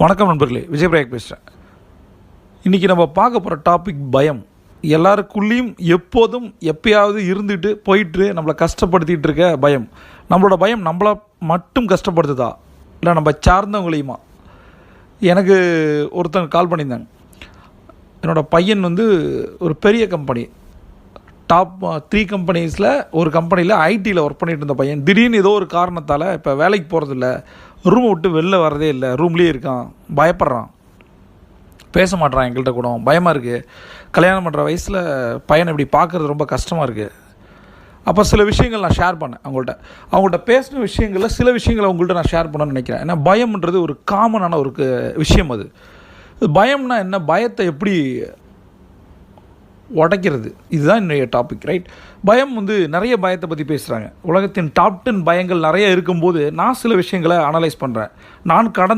வணக்கம் நண்பர்களே விஜய் பிரயாக் பேசுகிறேன் இன்றைக்கி நம்ம பார்க்க போகிற டாபிக் பயம். எல்லாருக்குள்ளேயும் எப்போதும் எப்பயாவது இருந்துட்டு போயிட்டு நம்மளை கஷ்டப்படுத்திகிட்டு இருக்க பயம். நம்மளோட பயம் நம்மளை மட்டும் கஷ்டப்படுத்துதா? இல்லை நம்ம சார்ந்தவங்களையுமா? எனக்கு ஒருத்தங்க கால் பண்ணியிருந்தாங்க. என்னோடய பையன் வந்து ஒரு பெரிய கம்பெனி டாப் த்ரீ கம்பெனிஸில் ஒரு கம்பெனியில் ஐடியில் ஒர்க் பண்ணிட்டு இருந்த பையன். திடீர்னு ஏதோ ஒரு காரணத்தால் இப்போ வேலைக்கு போகிறதில்ல ரூம் விட்டு வெளில வரதே இல்லை. ரூம்லேயே இருக்கான். பயப்படுறான். பேச மாட்றான் எங்கள்கிட்ட கூட. பயமாக இருக்குது கல்யாணம் பண்ணுற வயசில் பையனை இப்படி பார்க்குறது ரொம்ப கஷ்டமாக இருக்குது அப்போ சில விஷயங்கள் நான் ஷேர் பண்ணேன் அவங்கள்ட்ட. அவங்கள்ட்ட பேசின விஷயங்களில் சில விஷயங்களை அவங்கள்ட்ட நான் ஷேர் பண்ணணும்னு நினைக்கிறேன். ஏன்னா பயம்ன்றது ஒரு காமனான ஒரு விஷயம் அது. பயம்னா என்ன? பயத்தை எப்படி உடைக்கிறது. இதுதான் என்னுடைய டாபிக் ரைட் பயம் வந்து நிறைய பயத்தை பற்றி பேசுகிறாங்க உலகத்தின் டாப் டென் பயங்கள் நிறைய இருக்கும்போது நான் சில விஷயங்களை அனலைஸ் பண்ணுறேன் நான் கடந்த